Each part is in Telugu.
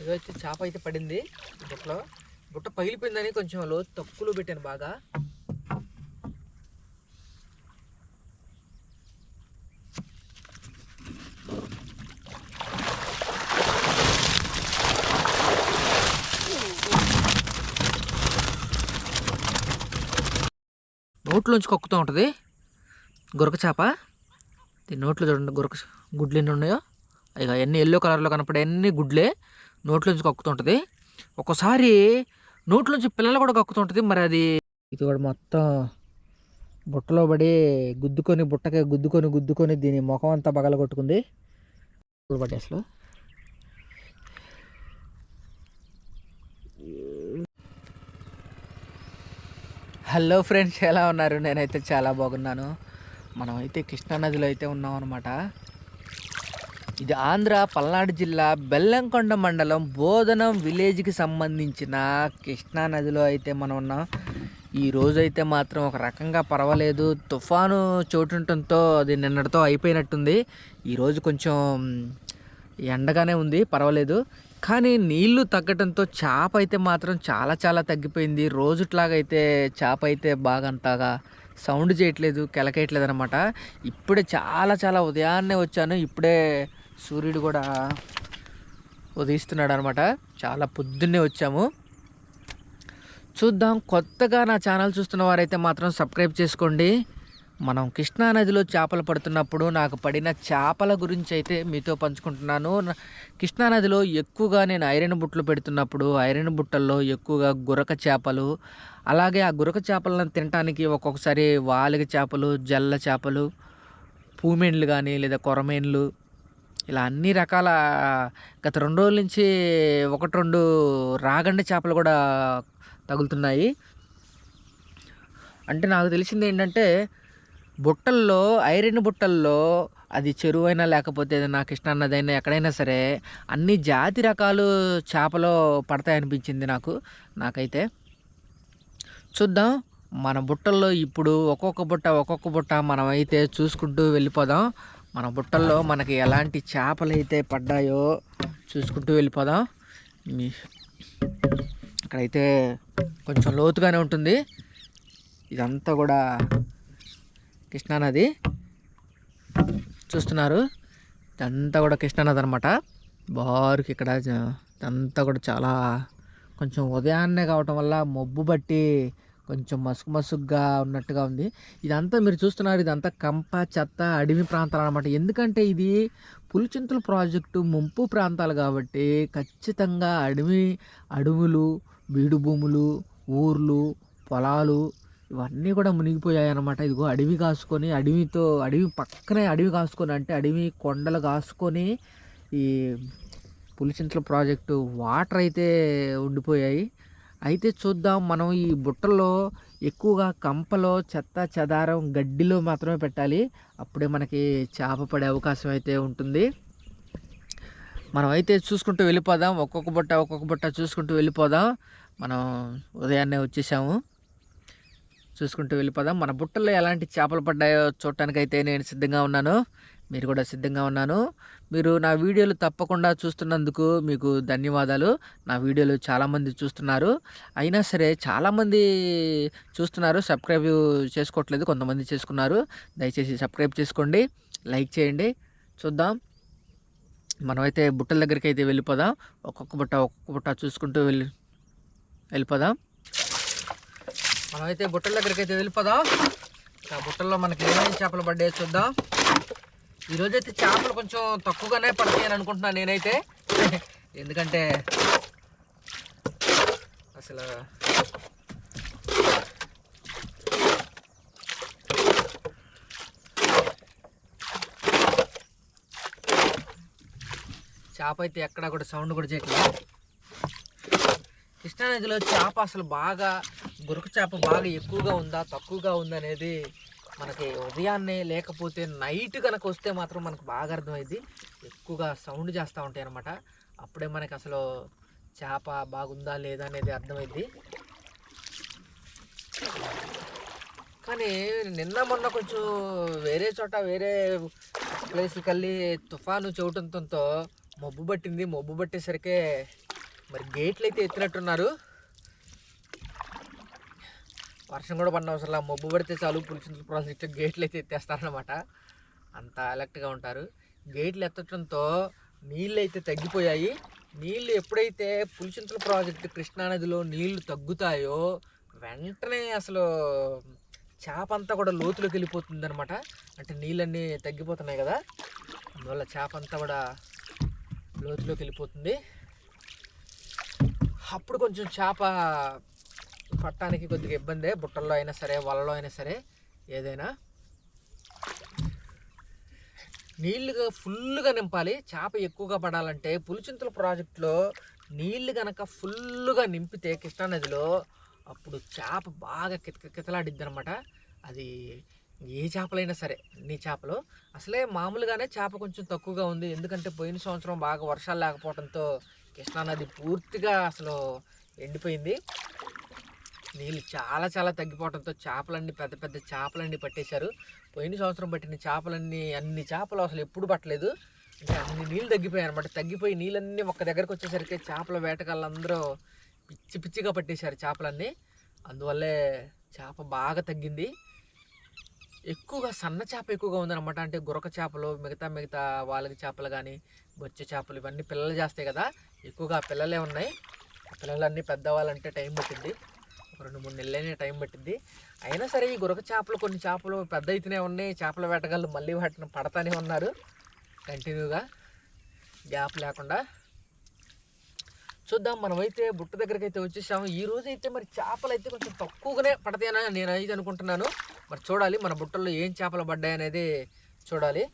ఏదో వచ్చి చేప అయితే పడింది బుట్టలో. బుట్ట పగిలిపోయిందని కొంచెం లో తక్కువలో పెట్టాను బాగా. నోట్లోంచి కక్కుతూ ఉంటుంది. గురక చేప. దీని నోట్లో చూడండి గురక గుడ్లు ఎన్ని ఉన్నాయో. ఇక అన్ని ఎల్లో కలర్లో కనపడే అన్ని గుడ్లే. నోట్లోంచి కక్కుతుంటుంది. ఒకసారి నోట్లోంచి పిల్లలు కూడా కక్కుతుంటుంది. మరి అది ఇది కూడా మొత్తం బుట్టలో పడి గుద్దుకొని బుట్టకి గుద్దుకొని గుద్దుకొని దీని ముఖం అంతా బగల కొట్టుకుంది పడి అసలు. హలో ఫ్రెండ్స్ ఎలా ఉన్నారు? నేనైతే చాలా బాగున్నాను. మనమైతే కృష్ణానదిలో అయితే ఉన్నాం అనమాట ఇది ఆంధ్ర పల్నాడు జిల్లా బెల్లంకొండ మండలం బోధనం విలేజ్కి సంబంధించిన కృష్ణానదిలో అయితే మనం ఉన్నాం. ఈ రోజు అయితే మాత్రం ఒక రకంగా పర్వాలేదు. తుఫాను చోటుండటంతో అది నిన్నటితో అయిపోయినట్టుంది. ఈరోజు కొంచెం ఎండగానే ఉంది పర్వాలేదు. కానీ నీళ్ళు తగ్గడంతో చేప అయితే మాత్రం చాలా చాలా తగ్గిపోయింది. రోజుట్లాగైతే చేప అయితే బాగా అంతగా సౌండ్ చేయట్లేదు కెలకేయట్లేదు అనమాట ఇప్పుడే చాలా చాలా ఉదయాన్నే వచ్చాను. ఇప్పుడే సూర్యుడు కూడా ఉదయిస్తున్నాడు అనమాట చాలా పొద్దున్నే వచ్చాము. చూద్దాం కొత్తగా నా ఛానల్ చూస్తున్న వారైతే మాత్రం సబ్స్క్రైబ్ చేసుకోండి. మనం కృష్ణానదిలో చేపలు పడుతున్నప్పుడు నాకు పడిన చేపల గురించి అయితే మీతో పంచుకుంటున్నాను. కృష్ణానదిలో ఎక్కువగా నేను ఐరన్ బుట్టలు పెడుతున్నప్పుడు ఐరన్ బుట్టల్లో ఎక్కువగా గురక చేపలు అలాగే ఆ గురక చేపలను తినడానికి ఒక్కొక్కసారి వాలిగ చేపలు జల్ల చేపలు పూమెండ్లు కానీ లేదా కొరమేన్లు ఇలా అన్ని రకాల గత రెండు రోజుల నుంచి ఒకటి రెండు రాగండి చేపలు కూడా తగులుతున్నాయి. అంటే నాకు తెలిసింది ఏంటంటే బుట్టల్లో ఐరన్ బుట్టల్లో అది చెరువైనా లేకపోతే నా కృష్ణానదైనా ఎక్కడైనా సరే అన్ని జాతి రకాలు చేపలు పడతాయనిపించింది నాకు నాకైతే. చూద్దాం మన బుట్టల్లో ఇప్పుడు ఒక్కొక్క బుట్ట ఒక్కొక్క బుట్ట మనం అయితే చూసుకుంటూ వెళ్ళిపోదాం. మన బుట్టల్లో మనకి ఎలాంటి చేపలు అయితే పడ్డాయో చూసుకుంటూ వెళ్ళిపోదాం. ఇక్కడైతే కొంచెం లోతుగానే ఉంటుంది. ఇదంతా కూడా కృష్ణానది. చూస్తున్నారు? ఇదంతా కూడా కృష్ణానది అనమాట బారుకి ఇక్కడ ఇదంతా కూడా చాలా కొంచెం ఉదయాన్నే కావటం వల్ల మబ్బు బట్టి కొంచెం మసుగు మసుగ్గా ఉన్నట్టుగా ఉంది. ఇదంతా మీరు చూస్తున్నారు ఇదంతా కంప చెత్త అడవి ప్రాంతాలు అనమాట ఎందుకంటే ఇది పులిచింతల ప్రాజెక్టు ముంపు ప్రాంతాలు కాబట్టి ఖచ్చితంగా అడవి అడవులు బీడు భూములు ఊర్లు పొలాలు ఇవన్నీ కూడా మునిగిపోయాయి అనమాట ఇదిగో అడవి కాసుకొని అడవితో అడవి పక్కనే అడవి కాసుకొని అంటే అడవి కొండలు కాసుకొని ఈ పులిచింతల ప్రాజెక్టు వాటర్ అయితే ఉండిపోయాయి. అయితే చూద్దాం మనం ఈ బుట్టల్లో ఎక్కువగా కంపలో చెత్త చెదారం గడ్డిలో మాత్రమే పెట్టాలి. అప్పుడే మనకి చేప పడే అవకాశం అయితే ఉంటుంది. మనం అయితే చూసుకుంటూ వెళ్ళిపోదాం. ఒక్కొక్క బుట్ట ఒక్కొక్క బుట్ట చూసుకుంటూ వెళ్ళిపోదాం. మనం ఉదయాన్నే వచ్చేసాము. చూసుకుంటూ వెళ్ళిపోదాం. మన బుట్టల్లో ఎలాంటి చేపలు పడ్డాయో చూడటానికైతే నేను సిద్ధంగా ఉన్నాను. మీరు కూడా సిద్ధంగా ఉన్నాను. మీరు నా వీడియోలు తప్పకుండా చూస్తున్నందుకు మీకు ధన్యవాదాలు. నా వీడియోలు చాలామంది చూస్తున్నారు. అయినా సరే చాలామంది చూస్తున్నారు సబ్స్క్రైబ్ చేసుకోవట్లేదు కొంతమంది చేసుకున్నారు. దయచేసి సబ్స్క్రైబ్ చేసుకోండి లైక్ చేయండి. చూద్దాం. మనమైతే బుట్టల దగ్గరికి అయితే వెళ్ళిపోదాం. ఒక్కొక్క బుట్ట ఒక్కొక్క బుట్ట చూసుకుంటూ వెళ్ళి వెళ్ళిపోదాం. మనమైతే బుట్టల దగ్గరికి అయితే వెళ్ళిపోదాం. ఆ బుట్టల్లో మనకి ఏమేమి చేపలు పడ్డాయో చూద్దాం. ఈరోజైతే చేపలు కొంచెం తక్కువగానే పడతాయి అని అనుకుంటున్నాను నేనైతే. ఎందుకంటే అసలు చేప అయితే ఎక్కడ కూడా సౌండ్ కూడా చేయట్లేదు. కృష్ణానదిలో చేప అసలు బాగా గురక చేప బాగా ఎక్కువగా ఉందా తక్కువగా ఉందా అనేది మనకి ఉదయాన్నే లేకపోతే నైట్ కనుక వస్తే మాత్రం మనకు బాగా అర్థమైంది ఎక్కువగా సౌండ్ చేస్తూ ఉంటాయి అనమాట అప్పుడే మనకి అసలు చేప బాగుందా లేదా అనేది అర్థమైంది కానీ నిన్న మొన్న కొంచెం వేరే చోట వేరే ప్లేస్కి వెళ్ళి తుఫాను చూడటంతో మబ్బు పట్టింది. మబ్బు పట్టేసరికి మరి గేట్లు అయితే ఎత్తినట్టున్నారు. వర్షం కూడా పడిన అవసరం మబ్బు పడితే చాలు పులిచింతల ప్రాజెక్టు గేట్లు అయితే ఎత్తేస్తారనమాట అంత అలర్ట్గా ఉంటారు. గేట్లు ఎత్తడంతో నీళ్ళు అయితే తగ్గిపోయాయి. నీళ్ళు ఎప్పుడైతే పులిచింతల ప్రాజెక్టు కృష్ణానదిలో నీళ్ళు తగ్గుతాయో వెంటనే అసలు చేప అంతా కూడా లోతులోకి వెళ్ళిపోతుంది అనమాట అంటే నీళ్ళన్నీ తగ్గిపోతున్నాయి కదా. అందువల్ల చేప అంతా కూడా లోతులోకి వెళ్ళిపోతుంది. అప్పుడు కొంచెం చేప పట్టడానికి కొద్దిగా ఇబ్బందే. బుట్టల్లో అయినా సరే వలలో అయినా సరే ఏదైనా నీళ్ళుగా ఫుల్గా నింపాలి. చేప ఎక్కువగా పడాలంటే పులిచింతల ప్రాజెక్టులో నీళ్ళు కనుక ఫుల్గా నింపితే కృష్ణానదిలో అప్పుడు చేప బాగా కితక కితలాడిద్ది అనమాట అది ఏ చేపలైనా సరే నీ చేపలు. అసలే మామూలుగానే చేప కొంచెం తక్కువగా ఉంది. ఎందుకంటే పోయిన సంవత్సరం బాగా వర్షాలు లేకపోవడంతో కృష్ణానది పూర్తిగా అసలు ఎండిపోయింది. నీళ్ళు చాలా చాలా తగ్గిపోవడంతో చేపలన్నీ పెద్ద పెద్ద చేపలన్నీ పట్టేశారు. పోయిన సంవత్సరం పట్టిన చేపలన్నీ అన్ని చేపలు అసలు ఎప్పుడు పట్టలేదు. అంటే అన్ని నీళ్ళు తగ్గిపోయాయి అనమాట తగ్గిపోయి నీళ్ళన్నీ ఒక్క దగ్గరకు వచ్చేసరికి చేపల వేటగాళ్ళందరూ పిచ్చి పిచ్చిగా పట్టేశారు చేపలన్నీ. అందువల్లే చేప బాగా తగ్గింది. ఎక్కువగా సన్న చేప ఎక్కువగా ఉందన్నమాట. అంటే గురక చేపలు మిగతా మిగతా వాళ్ళకి చేపలు కానీ బొచ్చ చేపలు ఇవన్నీ పిల్లలు చేస్తాయి కదా. ఎక్కువగా పిల్లలే ఉన్నాయి. పిల్లలన్నీ పెద్దవాళ్ళంటే టైం పట్టింది. రెండు మూడు నెలలైనా టైం పట్టింది అయినా సరే ఈ గురక చేపలు కొన్ని చేపలు పెద్ద అయితేనే ఉన్నాయి. చేపల వేటగాళ్ళు మళ్ళీ వాటిని పడతానే ఉన్నారు. కంటిన్యూగా గ్యాప్ లేకుండా. చూద్దాం మనమైతే బుట్ట దగ్గరికి అయితే వచ్చేసాము. ఈ రోజు అయితే మరి చేపలు అయితే కొంచెం తక్కువగానే పడతాయని నేను అయితే అనుకుంటున్నాను. మరి చూడాలి మన బుట్టల్లో ఏం చేపలు పడ్డాయి అనేది చూడాలి.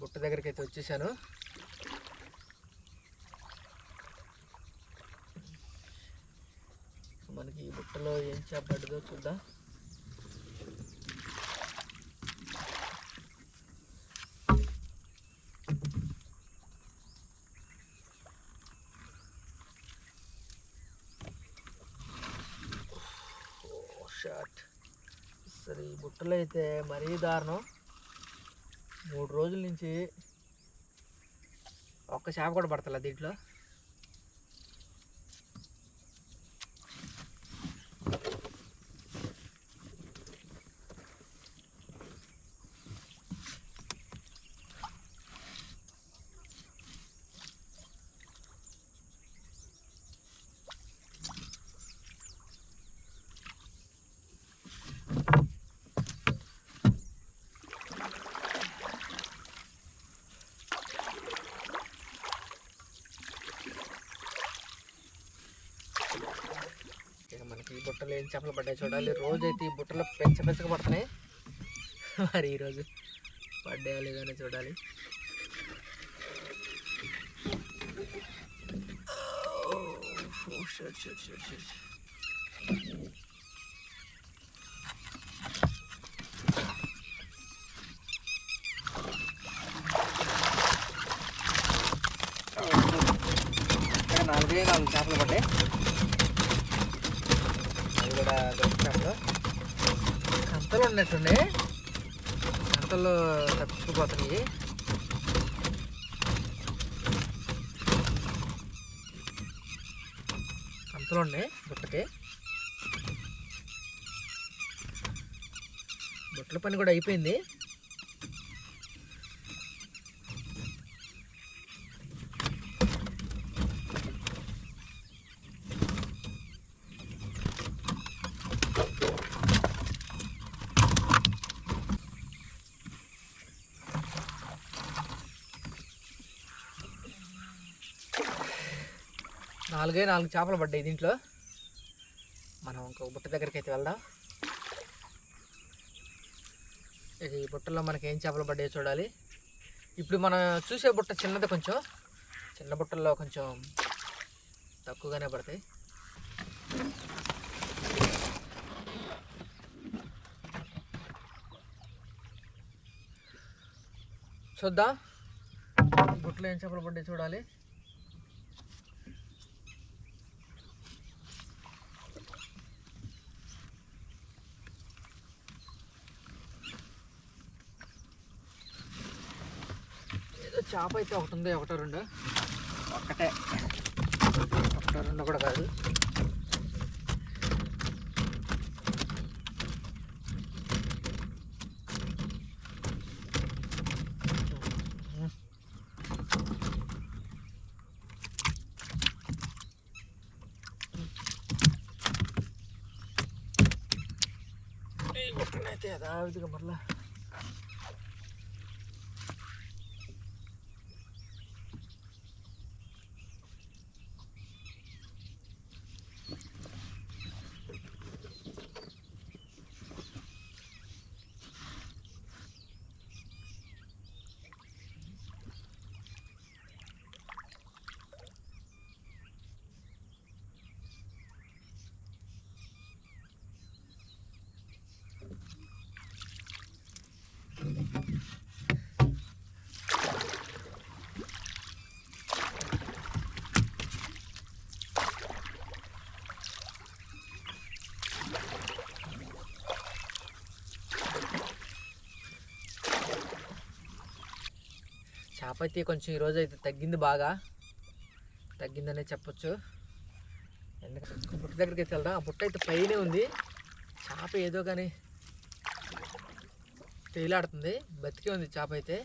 బుట్ట దగ్గరికి అయితే వచ్చేసాను మనకి ఈ బుట్టలో ఏం చేప పడ్డదో చూద్దాం. షార్ట్ సరే ఈ బుట్టలో అయితే మరీ దారుణం. మూడు రోజుల నుంచి ఒక్క చేప కూడా పడతలే దీంట్లో. ఈ బుట్టలు ఏం చేపలు పడ్డాయి చూడాలి. రోజు అయితే ఈ బుట్టలు పెంచ పెంచక పడుతున్నాయి. మరి ఈరోజు పడ్డాయా లేదని చూడాలి. ఓ, షట్, షట్, షట్, షట్. ఇక్కడ నాలుగే నాలుగు చేపలు పడ్డాయి అది కూడా గొప్ప చేపలు కంతలు ఉన్నట్టుండే కంతల్లో తప్పించుకుపోతున్నాయి కంతలు ఉన్నాయి బుట్టకి. బుట్టల పని కూడా అయిపోయింది. నాలుగే నాలుగు చేపలు పడ్డాయి దీంట్లో. మనం ఇంకో బుట్ట దగ్గరికి అయితే వెళ్దాం. ఇది ఈ బుట్టలో మనకి ఏం చేపలు పడ్డాయో చూడాలి. ఇప్పుడు మనం చూసే బుట్ట చిన్నది కొంచెం. చిన్న బుట్టల్లో కొంచెం తక్కువగానే పడతాయి. చూద్దాం. బుట్టలో ఏం చేపలు పడ్డాయి చూడాలి. చేప అయితే ఒకటి ఉంది ఒకటో రెండు. ఒక్కటే. ఒకటో రెండు కూడా కాదు. ఈ యథావిధిగా మరలా చేప అయితే కొంచెం ఈరోజు అయితే తగ్గింది బాగా. తగ్గిందనే చెప్పొచ్చు. ఎందుకంటే బుట్ట దగ్గరికి అయితే వెళ్దాం. ఆ బుట్ట అయితే పైనే ఉంది. చేప ఏదో కానీ తేలాడుతుంది బతికే ఉంది చేప అయితే.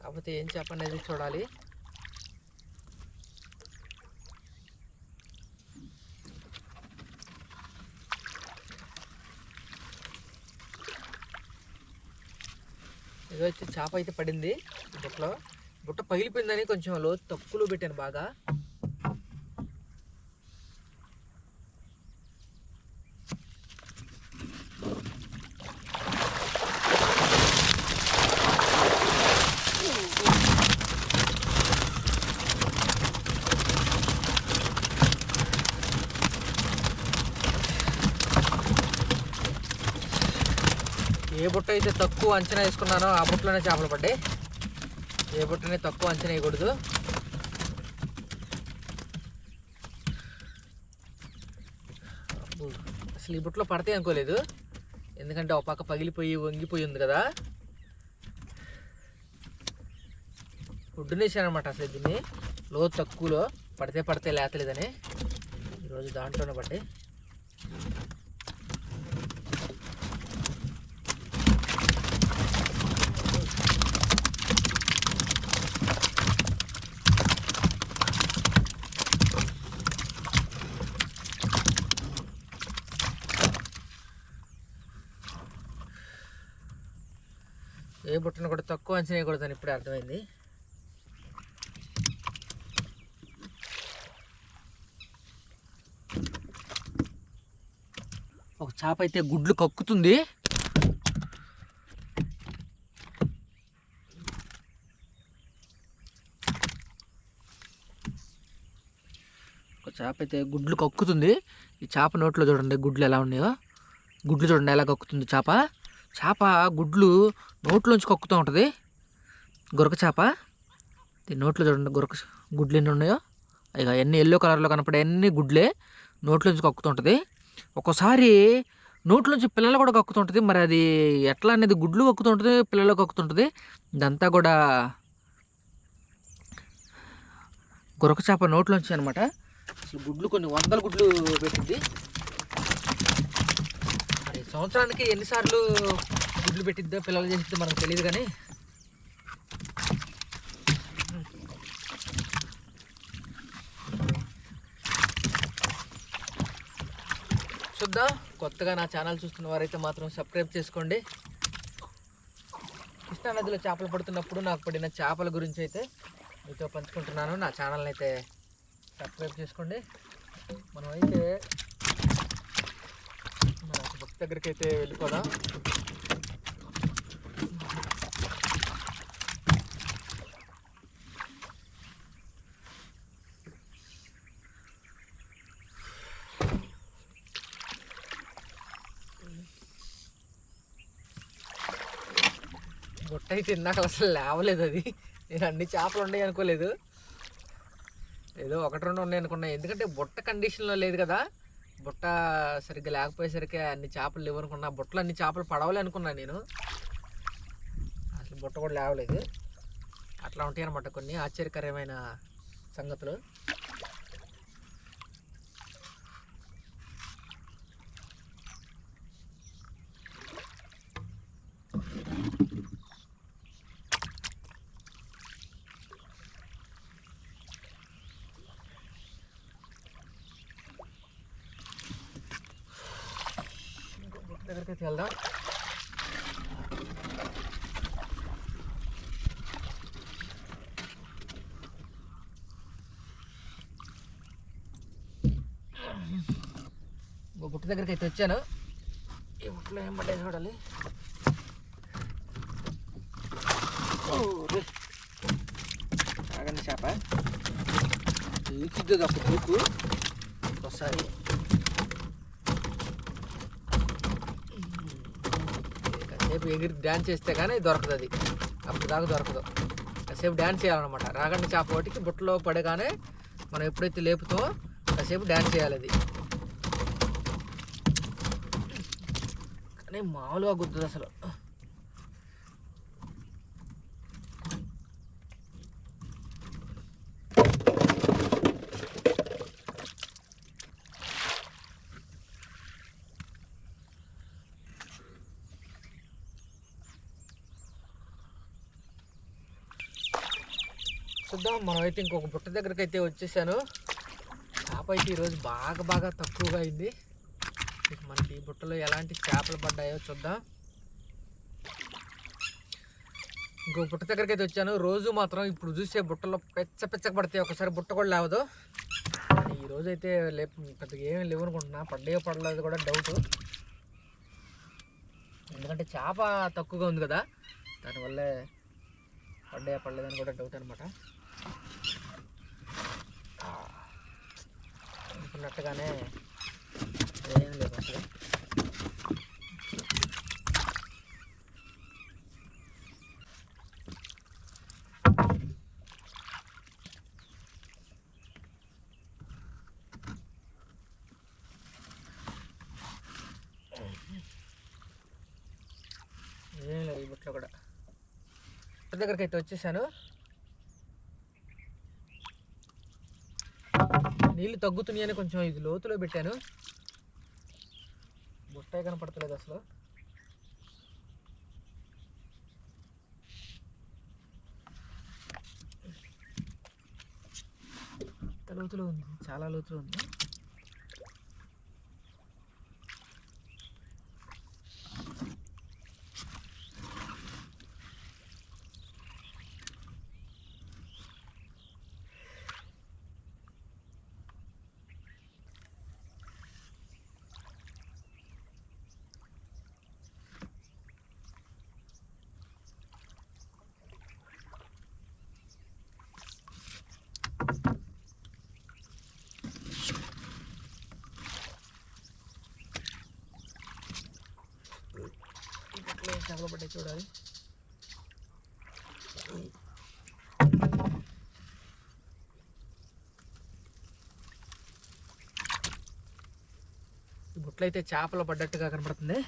కాకపోతే ఏం చేప అనేది చూడాలి. ఏదో అయితే చేప అయితే పడింది బుట్టలో. బుట్ట పగిలిపోయిందని కొంచెం లోతు తక్కువలో పెట్టాను బాగా. ఏ బుట్ట అయితే తక్కువ అంచనా వేసుకున్నానో ఆ బుట్టలోనే చేపలు పడ్డాయి. ఏ బుట్టని తక్కువ అంచనా వేయకూడదు. అసలు ఈ బుట్టలో పడతాయి అనుకోలేదు. ఎందుకంటే ఒక పక్క పగిలిపోయి వంగిపోయి ఉంది కదా. ఉడ్డునేసాను అనమాట అసలు దీన్ని. లో తక్కువలో పడితే పడితే లేతలేదని ఈరోజు దాంట్లోనే పడ్డాయి. ఏ బుట్టను కూడా తక్కువ అంచనా వేయకూడదని ఇప్పుడే అర్థమైంది. ఒక చేప అయితే గుడ్లు కక్కుతుంది. ఒక చేప అయితే గుడ్లు కక్కుతుంది. ఈ చేప నోట్లో చూడండి గుడ్లు ఎలా ఉన్నాయో. గుడ్లు చూడండి ఎలా కక్కుతుంది చేప. చేప గుడ్లు నోట్లోంచి కక్కుతూ ఉంటుంది. గొరక చేప. నోట్లో చూడండి గొరక గుడ్లు ఎన్ని ఉన్నాయో. ఇక ఎన్ని ఎల్లో కలర్లో కనపడే అన్ని గుడ్లే నోట్లోంచి కక్కుతుంటుంది ఒక్కోసారి నోట్లోంచి పిల్లలు కూడా కక్కుతుంటుంది మరి అది ఎట్లా అనేది గుడ్లు కక్కుతుంటుంది పిల్లలు కక్కుతుంటుంది ఇదంతా కూడా గొరక చేప నోట్లోంచి అనమాట. అసలు గుడ్లు కొన్ని వందల గుడ్లు పెట్టింది. సంవత్సరానికి ఎన్నిసార్లు గుడ్లు పెట్టిద్దో పిల్లలు చేసిద్దో మనకు తెలియదు కానీ. చూద్దాం. కొత్తగా నా ఛానల్ చూస్తున్న వారైతే మాత్రం సబ్స్క్రైబ్ చేసుకోండి. కృష్ణానదిలో చేపలు పడుతున్నప్పుడు నాకు పడిన చేపల గురించి అయితే మీతో పంచుకుంటున్నాను. నా ఛానల్ని అయితే సబ్స్క్రైబ్ చేసుకోండి. మనం అయితే దగ్గరికి అయితే వెళ్ళిపోదాం. బుట్ట అయితే ఇందాక అసలు లేవలేదు అది. నేను అన్ని చేపలు ఉన్నాయి అనుకోలేదు. ఏదో ఒకటి రెండు ఉన్నాయి అనుకున్నాయి ఎందుకంటే బుట్ట కండిషన్లో లేదు కదా. బుట్ట సరిగ్గా లేకపోయేసరికి అన్ని చేపలు లేవు అనుకున్నా. అన్ని చేపలు పడవలే అనుకున్నా నేను. అసలు బుట్ట కూడా లేవలేదు. అట్లా ఉంటాయి అన్నమాట కొన్ని ఆశ్చర్యకరమైన సంగతులు దగ్గరికి అయితే వెళ్దాం. ఇంకో బుట్ట దగ్గరికి అయితే వచ్చాను. ఈ బుట్టలో ఏం పడ్డాయి చూడాలి. ఓ, ఆగండి చేప. ఈకిద్దు ఒక దూకు ఒకసారి కాసేపు ఎగిరి డ్యాన్స్ చేస్తే కానీ దొరకదు అది అప్పుడు దాకా దొరకదు. కాసేపు డ్యాన్స్ చేయాలన్నమాట. రాగండి చేప ఒకటికి బుట్టలో పడగానే మనం ఎప్పుడైతే లేపుతామో కాసేపు డ్యాన్స్ చేయాలి అది. కానీ మామూలుగా గుర్తుంది అసలు చూద్దాం. మనం అయితే ఇంకొక బుట్ట దగ్గరికి అయితే వచ్చేసాను. చేప అయితే ఈరోజు బాగా బాగా తక్కువగా అయింది. మనకి ఈ బుట్టలో ఎలాంటి చేపలు పడ్డాయో చూద్దాం. ఇంకో బుట్ట దగ్గరికి అయితే వచ్చాను. రోజు మాత్రం ఇప్పుడు చూసే బుట్టలో పెచ్చ పెచ్చ పడితే ఒకసారి బుట్ట కూడా లేవదు. ఈరోజు అయితే లే పెద్దగా ఏమి లేవు అనుకుంటున్నా. పడ్డాయో పడలేదు కూడా డౌట్ ఎందుకంటే చేప తక్కువగా ఉంది కదా. దానివల్లే పడ్డాయా పడలేదని కూడా డౌట్ అనమాట అనుకున్నట్టుగానే ఏం లేదు అసలు. ఏం లేదు ఈ బుట్లో కూడా. దగ్గరికి అయితే వచ్చేసాను. నీళ్ళు తగ్గుతున్నాయని కొంచెం ఇది లోతులో పెట్టాను. బుట్టాయి కనపడతలేదు అసలు. లోతులో ఉంది చాలా లోతులో ఉంది ఈ బుట్టలో ఏం చేపలు పడ్డాయి చూడాలి. బుట్లయితే చేపలు పడ్డట్టుగా కనపడుతుంది.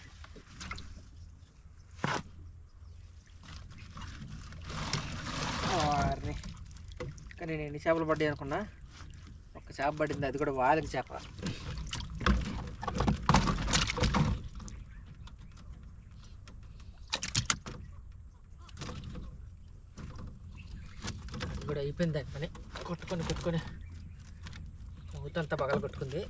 కానీ నేను ఎన్ని చేపలు పడ్డాయి అనుకున్నా? ఒక చేప పడింది అది కూడా వాలికి చేప. కూడా అయిపోయింది దాని పని. కొట్టుకొని కొట్టుకొని. మూతంతా పగల కొట్టుకుంది.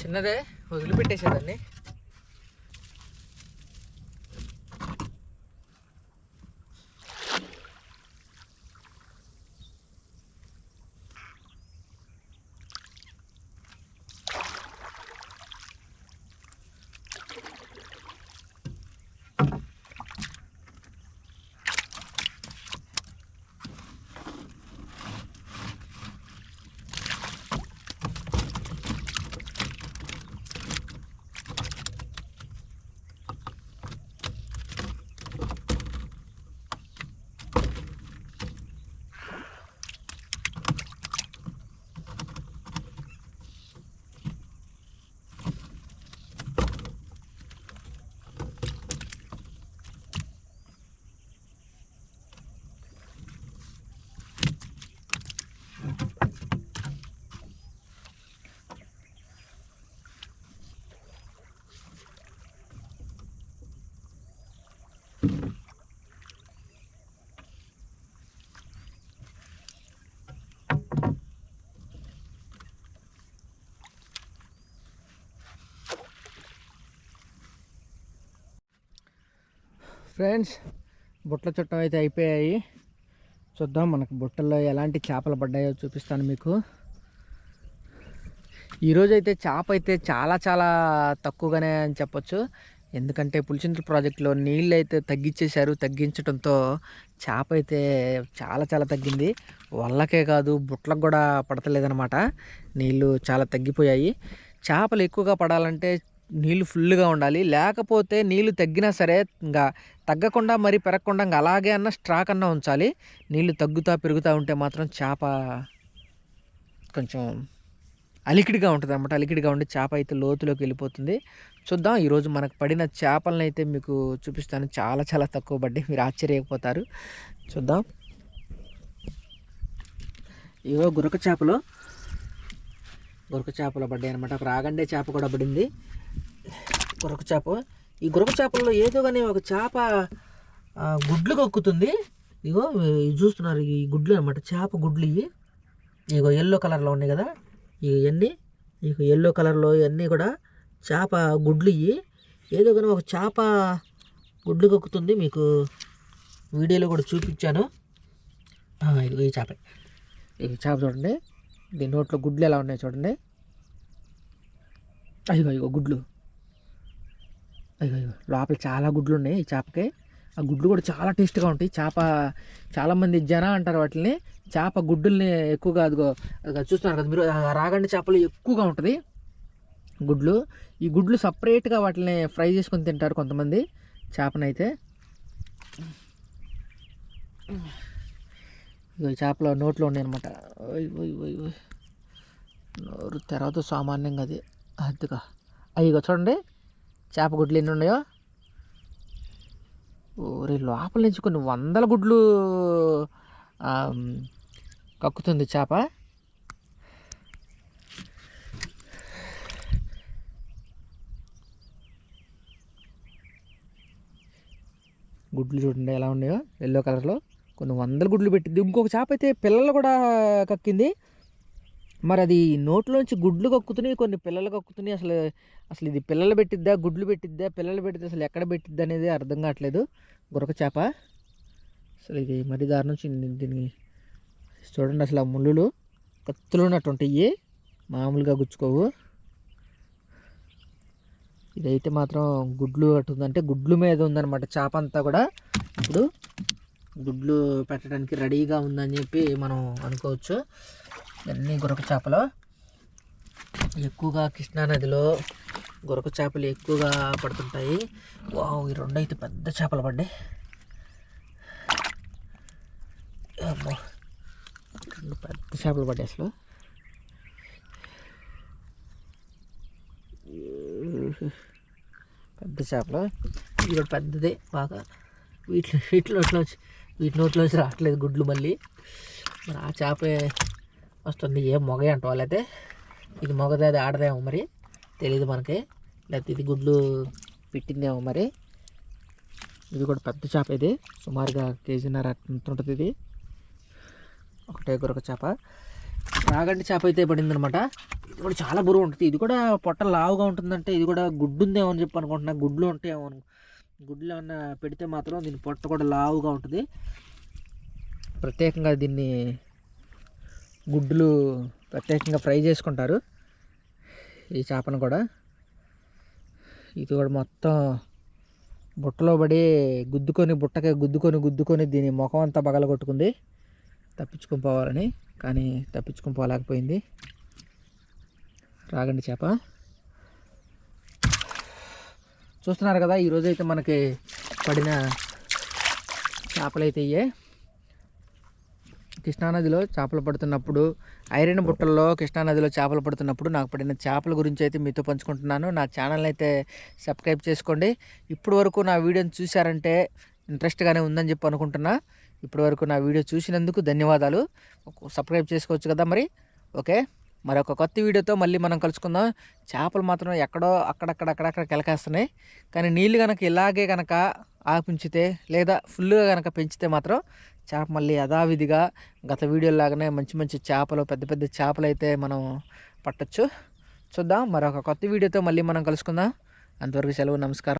చిన్నదే వదిలిపెట్టేసేదాన్ని. ఫ్రెండ్స్ బుట్టల చుట్టం అయితే అయిపోయాయి. చూద్దాం మనకు బుట్టల్లో ఎలాంటి చేపలు పడ్డాయో చూపిస్తాను మీకు. ఈరోజు అయితే చేప అయితే చాలా చాలా తక్కువగానే అని చెప్పొచ్చు. ఎందుకంటే పులిచింతల ప్రాజెక్టులో నీళ్ళు అయితే తగ్గించేశారు. తగ్గించడంతో చేప అయితే చాలా చాలా తగ్గింది. వల్లకే కాదు బుట్టలకు కూడా పడతలేదనమాట నీళ్ళు చాలా తగ్గిపోయాయి. చేపలు ఎక్కువగా పడాలంటే నీళ్ళు ఫుల్గా ఉండాలి. లేకపోతే నీళ్ళు తగ్గినా సరే ఇంకా తగ్గకుండా మరి పెరగకుండా అలాగే అన్న స్ట్రాక్ అన్న ఉంచాలి. నీళ్ళు తగ్గుతూ పెరుగుతూ ఉంటే మాత్రం చేప కొంచెం అలికిడిగా ఉంటుంది అనమాట అలికిడిగా ఉండి చేప అయితే లోతులోకి వెళ్ళిపోతుంది. చూద్దాం. ఈరోజు మనకు పడిన చేపలను అయితే మీకు చూపిస్తాను. చాలా చాలా తక్కువ పడ్డాయి. మీరు ఆశ్చర్యపోతారు. చూద్దాం. ఇవో గురక చేపలు. గురక చేపలు పడ్డాయి అనమాట ఒక రాగండే చేప కూడా పడింది. గురక చేప. ఈ గురక చేపల్లో ఏదో కానీ ఒక చేప గుడ్లు కొక్కుతుంది. ఇగో చూస్తున్నారు ఈ గుడ్లు అనమాట చేప గుడ్లు ఇవి. ఇగో ఎల్లో కలర్లో ఉన్నాయి కదా. ఇవన్నీ ఇక ఎల్లో కలర్లో ఇవన్నీ కూడా చేప గుడ్లు ఇవి. ఏదో కానీ ఒక చేప గుడ్లు కొక్కుతుంది మీకు వీడియోలో కూడా చూపించాను. ఇది ఈ చేప. ఈ చేప చూడండి. దీని నోట్లో గుడ్లు ఎలా ఉన్నాయి చూడండి. అయ్యో అయ్యో గుడ్లు. అయ్యో లోపల చాలా గుడ్లు ఉన్నాయి ఈ చేపకి. ఆ గుడ్లు కూడా చాలా టేస్ట్గా ఉంటాయి. చేప చాలామంది జన అంటారు వాటిని చేప గుడ్డుల్ని ఎక్కువగా అదిగో చూస్తున్నారు కదా మీరు రాగండి చేపలు ఎక్కువగా ఉంటుంది. గుడ్లు. ఈ గుడ్లు సపరేట్గా వాటిని ఫ్రై చేసుకొని తింటారు కొంతమంది చేపనైతే. ఇగో ఈ చేపలు నోట్లో ఉన్నాయి అనమాట నోరు తర్వాత సామాన్యంగా అది. అద్దుగా అయ్యిగో చూడండి. చేప గుడ్లు ఎన్ని ఉన్నాయో? ఓరే లోపల నుంచి కొన్ని వందల గుడ్లు కక్కుతుంది చేప. గుడ్లు చూడండి ఎలా ఉన్నాయో ఎల్లో కలర్లో కొన్ని వందల గుడ్లు పెట్టింది. ఇంకొక చేప అయితే పిల్లలు కూడా కక్కింది. మరి అది నోట్లోంచి గుడ్లు కక్కుతున్నాయి కొన్ని పిల్లలు కక్కుతున్నాయి. అసలు అసలు ఇది పిల్లలు పెట్టిద్దా గుడ్లు పెట్టిద్దా పిల్లలు పెట్టిద్దా అసలు ఎక్కడ పెట్టిద్దా అనేది అర్థం కావట్లేదు. గురక చేప. అసలు ఇది మరీ దారుణం దీన్ని చూడండి అసలు ఆ ముళ్ళు కత్తులు ఉన్నట్టు ఉంటాయి మామూలుగా గుచ్చుకోవు. ఇదైతే మాత్రం గుడ్లు కట్టుందంటే గుడ్లు మీద ఉందన్నమాట చేప అంతా కూడా. ఇప్పుడు గుడ్లు పెట్టడానికి రెడీగా ఉందని చెప్పి మనం అనుకోవచ్చు. ఇవన్నీ గురక చేపలు. ఎక్కువగా కృష్ణానదిలో గురక చేపలు ఎక్కువగా పడుతుంటాయి. వావ్ ఈ రెండు అయితే పెద్ద చేపలు పడ్డాయి. అమ్మో రెండు పెద్ద చేపలు పడ్డాయి అసలు. పెద్ద చేపలు. ఇది కూడా పెద్దదే బాగా. వీటి వీటి నోట్లోంచి వీటి నోట్లోంచి రావట్లేదు గుడ్లు మళ్ళీ. మరి ఆ చేప వస్తుంది. ఏం మొగ అంట వాళ్ళైతే ఇది మొగదే అది ఆడదేమో మరి? తెలియదు మనకి. లేకపోతే ఇది గుడ్లు పెట్టిందేమో మరి? ఇది కూడా పెద్ద చేప ఇది. సుమారుగా కేజీన్నర ఎంత ఉంటుంది ఇది? ఒకటే గురక చేప. రాగండి చేప అయితే పడింది అనమాట ఇది కూడా చాలా బరువు ఉంటుంది. ఇది కూడా పొట్ట లావుగా ఉంటుందంటే ఇది కూడా గుడ్డు ఉందేమో అని చెప్పి అనుకుంటున్నా. గుడ్లు ఉంటాయేమో అను గుడ్లు ఏమన్నా పెడితే మాత్రం దీని పొట్ట కూడా లావుగా ఉంటుంది. ప్రత్యేకంగా దీన్ని గుడ్లు ప్రత్యేకంగా ఫ్రై చేసుకుంటారు. ఈ చేపను కూడా. ఇది కూడా మొత్తం బుట్టలో పడి గుద్దుకొని బుట్టకే గుద్దుకొని గుద్దుకొని దీని ముఖం అంతా పగలగొట్టుకుంది. తప్పించుకొని పోవాలని కానీ తప్పించుకొని పోలేకపోయింది. రాగండి చేప. చూస్తున్నారు కదా ఈరోజు అయితే మనకి పడిన చేపలు అయితే ఇయ్యే కృష్ణానదిలో చేపలు పడుతున్నప్పుడు ఐరన్ బుట్టల్లో కృష్ణానదిలో చేపలు పడుతున్నప్పుడు నాకు పడిన చేపల గురించి అయితే మీతో పంచుకుంటున్నాను. నా ఛానల్ అయితే సబ్స్క్రైబ్ చేసుకోండి. ఇప్పటి వరకు నా వీడియోని చూశారంటే ఇంట్రెస్ట్గానే ఉందని చెప్పి అనుకుంటున్నా. ఇప్పటి వరకు నా వీడియో చూసినందుకు ధన్యవాదాలు. సబ్స్క్రైబ్ చేసుకోవచ్చు కదా మరి? ఓకే. మరొక కొత్త వీడియోతో మళ్ళీ మనం కలుసుకుందాం. చేపలు మాత్రం ఎక్కడో అక్కడక్కడ అక్కడక్కడ కిలకేస్తున్నాయి. కానీ నీళ్ళు కనుక ఇలాగే కనుక ఆపించితే లేదా ఫుల్గా కనుక పెంచితే మాత్రం చేప మళ్ళీ యథావిధిగా గత వీడియోలాగానే మంచి మంచి చేపలు పెద్ద పెద్ద చేపలు అయితే మనం పట్టచ్చు. చూద్దాం మరొక కొత్త వీడియోతో మళ్ళీ మనం కలుసుకుందాం. అంతవరకు సెలవు నమస్కారం.